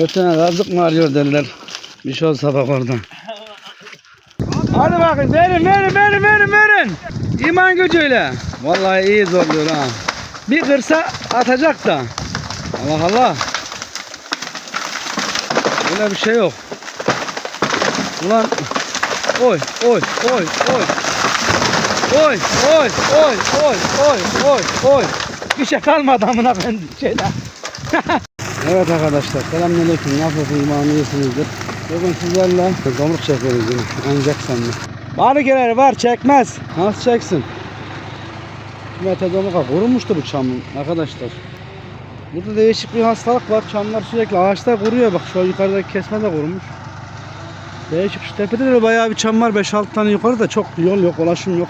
Götüne kazık mı arıyor derler. Bir şey olsa bak oradan. Hadi bakın verin verin verin verin verin. İman gücüyle. Vallahi iyi zorluyor ha. Bir kırsa atacak da. Allah Allah. Böyle bir şey yok. Ulan oy oy oy oy. Oy oy oy oy oy oy oy. Bir şey kalmadı amına ben şeyler. evet arkadaşlar selamünaleyküm. Nasılsınız imanlıyısınızdır. Bugün sizlerle domruk çekiyoruz yine. Ancak sende. Barikeler var çekmez. Nasıl çeksin? Metadomuka kurumuştu bu çam arkadaşlar. Burada değişik bir hastalık var. Çamlar sürekli ağaçlar kuruyor. Bak şu yukarıdaki kesme de kurumuş. Değişik şu tepede de bayağı bir çam var. 5-6 tane yukarıda çok yol yok, ulaşım yok.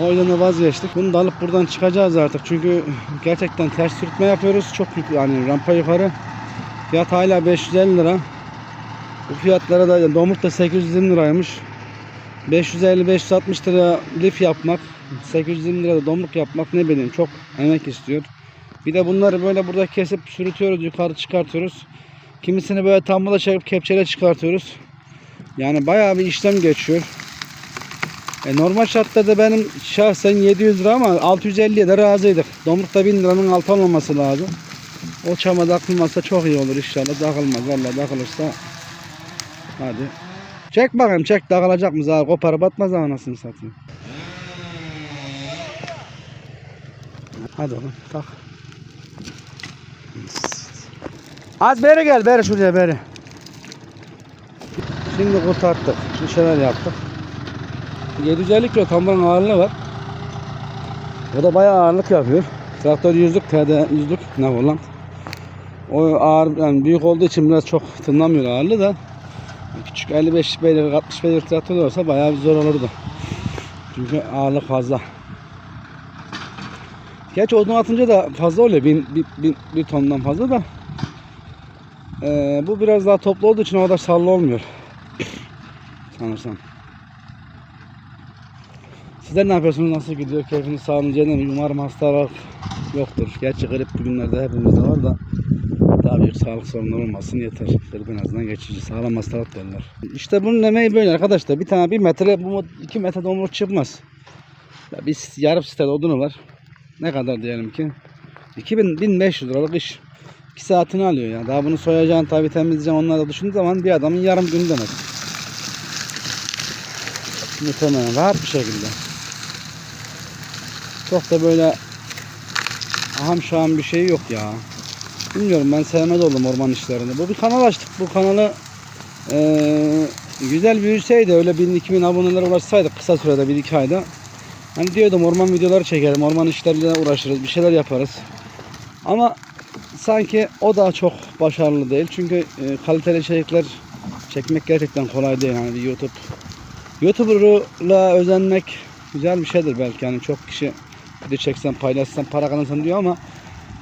O yüzden de vazgeçtik. Bunu da alıp buradan çıkacağız artık. Çünkü gerçekten ters sürtme yapıyoruz. Çok yük yani rampa yukarı. Fiyat hala 550 lira. Bu fiyatlara da domuz da 820 liraymış. 550-560 lira lif yapmak, 820 lira da domluk yapmak ne bileyim çok emek istiyor. Bir de bunları böyle burada kesip sürütüyoruz, yukarı çıkartıyoruz. Kimisini böyle tambala çekip kepçeyle çıkartıyoruz. Yani bayağı bir işlem geçiyor. E normal şartlarda benim şahsen 700 lira ama 650'ye de razıydık. Domlukta 1000 liranın altı olmaması lazım. O çama takılmazsa çok iyi olur inşallah. Takılmaz. Vallahi takılırsa hadi. Çek bakayım çek takılacak mı zaten koparıp atmaz anasını satayım. Hadi oğlum tak. Az beri gel beri şuraya beri. Şimdi kurtarttık. Şimdi şeyler yaptık. 750 kilo tamburun ağırlığı var. O da bayağı ağırlık yapıyor. Traktör yüzlük, TD yüzlük ne var lan? O ağır yani büyük olduğu için biraz çok tınlamıyor ağırlığı da. Küçük 55 beygir 60 beygir traktör olsa bayağı bir zor olurdu. Çünkü ağırlık fazla. Gerçi odun atınca da fazla oluyor. Bin, bir, bir, bir tondan fazla da. Ee, bu biraz daha toplu olduğu için o kadar sallı olmuyor. Sanırsam. Sizler ne yapıyorsunuz? Nasıl gidiyor? Keyfiniz sağlığınız yerinde mi? Umarım hastalık yoktur. Gerçi grip bugünlerde hepimizde var da daha büyük sağlık sorunları olmasın yeter. Grip en azından geçici. Sağlam hastalık derler. İşte bunun emeği böyle arkadaşlar. Bir tane bir metre, bu iki metre domuz çıkmaz. Ya biz yarım sitede odunu var. Ne kadar diyelim ki? 2000, 1500 liralık iş. 2 saatini alıyor ya. Daha bunu soyacaksın tabi temizleyeceksin onları da düşündüğün zaman bir adamın yarım günü demek. Muhtemelen rahat bir şekilde. Çok da böyle aham şaham bir şey yok ya. Bilmiyorum ben sevmez oldum orman işlerini. Bu bir kanal açtık. Bu kanalı eee, güzel büyüseydi öyle 1000-2000 abonelere ulaşsaydık kısa sürede 1-2 ayda. Hani diyordum orman videoları çekelim, orman işleriyle uğraşırız, bir şeyler yaparız. Ama sanki o da çok başarılı değil. Çünkü e, kaliteli içerikler çekmek gerçekten kolay değil. Yani bir YouTube YouTuber'la özenmek güzel bir şeydir belki. Yani çok kişi video çeksen, paylaşsan, para kazansan diyor ama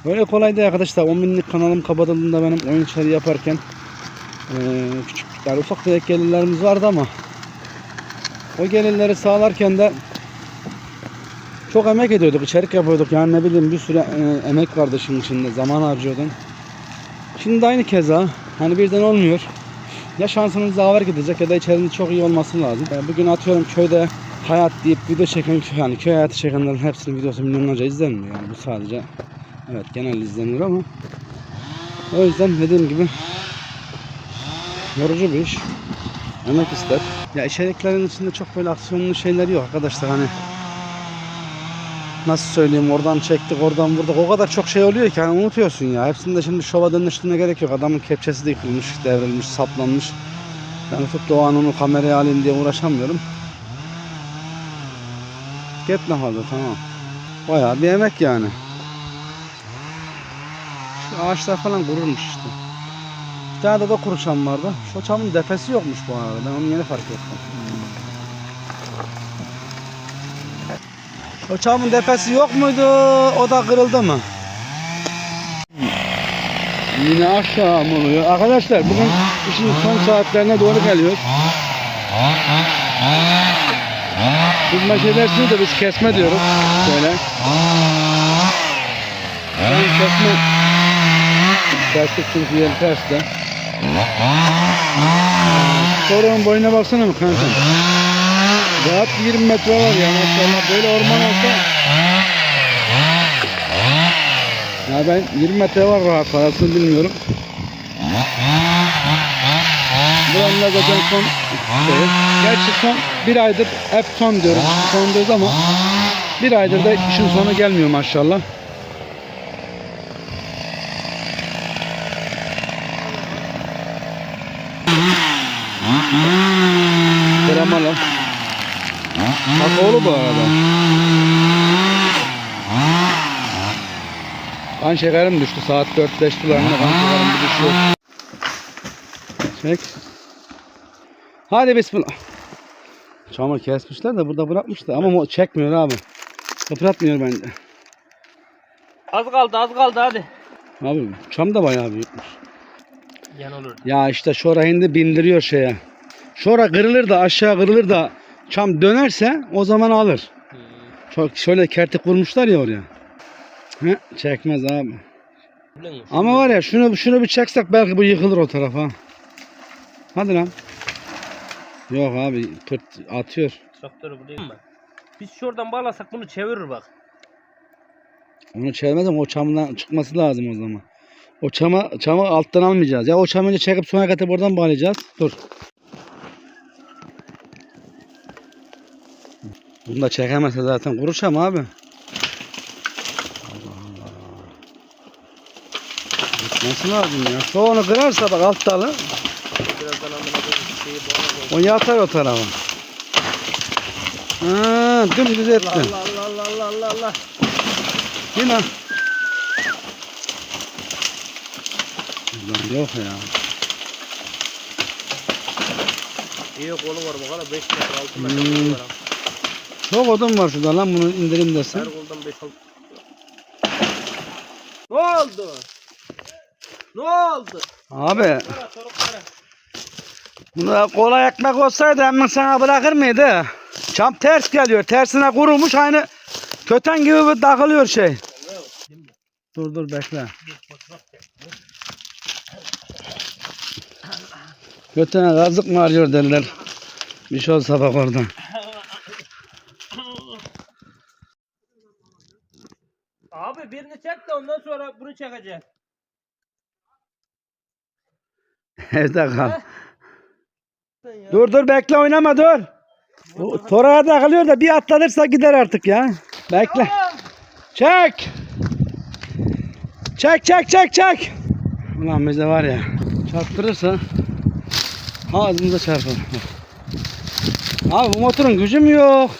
böyle kolay değil arkadaşlar. 10 binlik kanalım kapatıldığında benim oyun işleri yaparken e, küçük yani ufak tefek gelirlerimiz vardı ama o gelirleri sağlarken de çok emek ediyorduk, içerik yapıyorduk. Yani ne bileyim bir sürü e, emek vardı işin içinde, zaman harcıyordun. Şimdi de aynı keza. Hani birden olmuyor. Ya şansınız yaver gidecek ya da içeriğiniz çok iyi olması lazım. E, Bugün atıyorum köyde hayat deyip video çeken yani köy hayatı çekenlerin hepsinin videosu milyonlarca izlenmiyor. Yani bu sadece evet genel izlenir ama o yüzden dediğim gibi yorucu bir iş. Emek ister. Ya içeriklerin içinde çok böyle aksiyonlu şeyler yok arkadaşlar hani nasıl söyleyeyim oradan çektik oradan vurduk o kadar çok şey oluyor ki hani unutuyorsun ya. Hepsinde şimdi şova dönüştürme gerek yok. Adamın kepçesi de yıkılmış, devrilmiş, saplanmış. Yani tutup da o an onu kameraya alayım diye uğraşamıyorum. Gitme fazla tamam. Bayağı bir emek yani. Şu ağaçlar falan kururmuş işte. Bir tane de da kuru çam vardı. Şu çamın defesi yokmuş bu arada. Ben onu yeni fark ettim. O çamın defesi yok muydu? O da kırıldı mı? Yine mı oluyor? Arkadaşlar bugün işin son saatlerine doğru geliyor. Biz makinelersiniz de biz kesme diyoruz. Şöyle. Yani kesme Kestik çünkü yeri terste. Sorunun boyuna baksana mı kanka? Rahat 20 metre var ya maşallah. Böyle orman olsa ya ben 20 metre var rahat parasını bilmiyorum. Buranın da zaten son şey. Gerçi son bir aydır hep son diyoruz. Son diyoruz ama bir aydır da işin sonu gelmiyor maşallah. Kremalı. Kakaolu bu arada. Kan şekerim düştü saat 4-5 sularında kan şekerim düşüyor. Çek. Hadi bismillah. Çamur kesmişler de burada bırakmışlar ama çekmiyor abi. Kıpratmıyor bence. Az kaldı az kaldı hadi. Abi çam da bayağı büyükmüş. Yan olur. Ya işte şora hindi bindiriyor şeye. Şora kırılır da aşağı kırılır da çam dönerse o zaman alır. Çok şöyle kertik vurmuşlar ya oraya. He, çekmez abi. Ama var ya şunu şunu bir çeksek belki bu yıkılır o tarafa. Hadi lan. Yok abi pırt atıyor. Traktörü buraya mı? Biz şuradan bağlasak bunu çevirir bak. Onu çevirmez ama o çamdan çıkması lazım o zaman. O çama, çamı alttan almayacağız. Ya o çamı önce çekip sonra getirip oradan bağlayacağız. Dur. Bunu da çekemezse zaten kuru çam abi. Allah Allah. Nasıl lazım ya? Onu kırarsa bak alt dalı Birazdan amına koyayım şeyi bağlayalım. O yatar o tarafa. Ha, dümdüz ettin. Allah Allah Allah Allah Allah. Yine. Lan yok ya. İyi kolu var bak hala 5 metre 6 metre Hmm. var. Çok odun var şurada lan bunu indirim desin. Her koldan 5 6. Ne oldu? Ne oldu? Abi Kara toruklara. Kolay ekmek olsaydı hemen sana bırakır mıydı? Çam ters geliyor. Tersine kurumuş aynı köten gibi bir takılıyor şey. Dur dur bekle. Kötene kazık mı arıyor derler. Bir şey olsa bak oradan. Abi birini çek de ondan sonra bunu çekeceğiz. Evde kal. Dur dur bekle oynama dur. Torağa takılıyor da bir atlanırsa gider artık ya. Bekle. Çek. Çek çek çek çek. Ulan bize var ya çarptırırsa ağzımıza çarpar. Abi bu motorun gücü mü yok?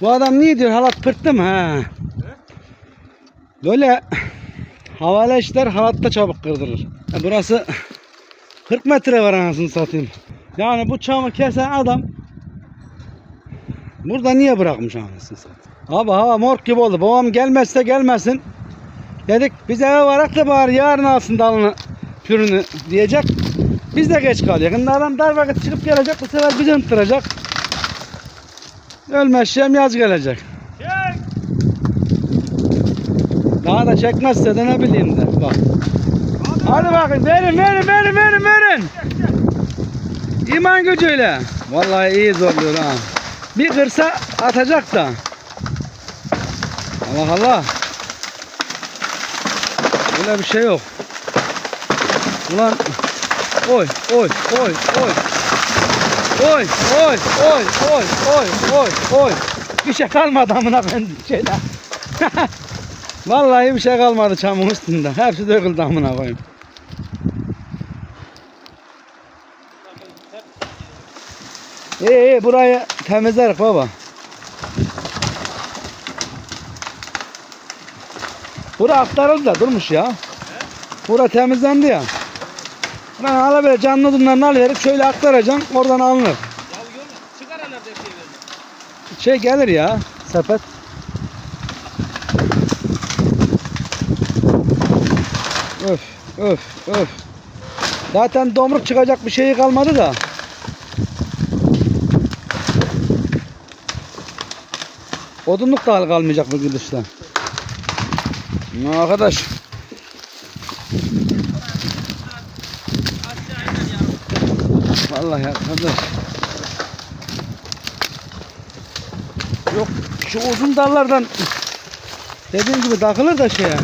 Bu adam niye diyor halat pırttı mı ha? Böyle havale işler halatta çabuk kırdırır. Ya burası 40 metre var anasını satayım. Yani bu çamı kesen adam Burada niye bırakmış anasını satayım? Abi hava morg gibi oldu. Babam gelmezse gelmesin. Dedik biz eve varak da bari yarın alsın dalını pürünü diyecek. Biz de geç kalıyor. Şimdi adam dar vakit çıkıp gelecek bu sefer bizi unutturacak. Ölmezsem yaz gelecek. Çek. Daha da çekmezse de ne bileyim de. Bak. Hadi bakın verin verin verin verin verin. İman gücüyle. Vallahi iyi zorluyor ha. Bir kırsa atacak da. Allah Allah. Öyle bir şey yok. Ulan oy oy oy oy. Oy oy oy oy oy oy oy. Bir şey kalmadı amına ben şeyler. Vallahi bir şey kalmadı çamın üstünde. Hepsi döküldü amına koyayım. İyi iyi burayı temizlerik baba. Bura aktarıldı da durmuş ya. Bura temizlendi ya. Ben hala böyle canlı odunlarını alıverip şöyle aktaracaksın oradan alınır. Şey gelir ya sepet. Öf öf öf. Zaten domruk çıkacak bir şey kalmadı da. Odunluk da kalmayacak bu gidişle. Arkadaş. Vallahi arkadaş. Yok şu uzun dallardan dediğim gibi takılır da şeye.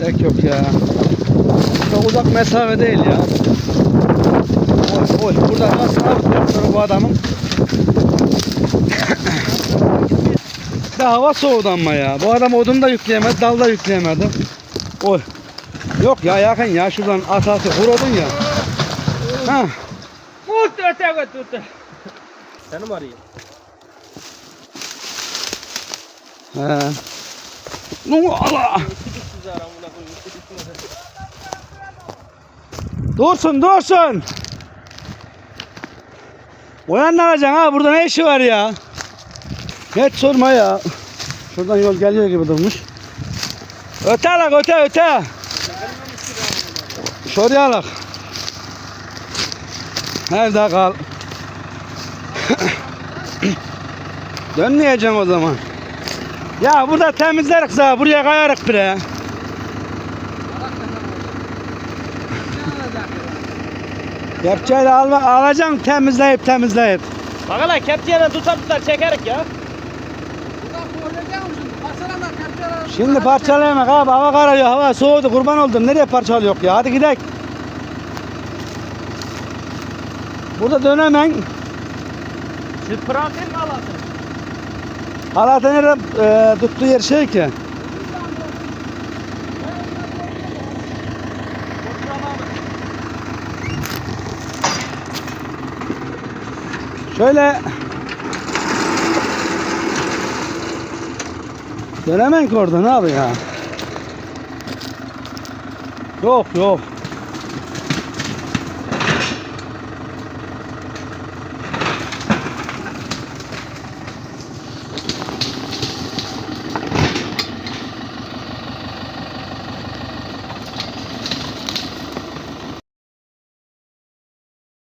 Gerek yok ya. Çok uzak mesafe değil ya. Oy oy. Burada nasıl bu adamın de hava soğudu ama ya. Bu adam odun da yükleyemedi, dal da yükleyemedi. Oy. Yok ya yakın ya şuradan at atı vur odun ya. Ha. Tut öte götür tut. Seni mi arayayım? He. Nu Allah. Dursun dursun. Uyanlanacaksın ha burada ne işi var ya? Hiç sorma ya. Şuradan yol geliyor gibi durmuş. Öte alak öte öte. Şuraya alak. Nerede kal? Dönmeyeceksin o zaman. Ya burada temizleriz ha. Buraya kayarık bire. Kepçeyle alma, alacaksın temizleyip temizleyip. Bak hele kepçeyle tutar tutar çekerik ya. Şimdi parçalayamak abi hava kararıyor hava soğudu kurban oldum nereye parçalıyor ya hadi gidelim. Burada dönemen Siz prantil mi alasın? halatı nerede e, tuttuğu yer şey ki. Şöyle Dönemen ki orada ne abi ya? Yok yok.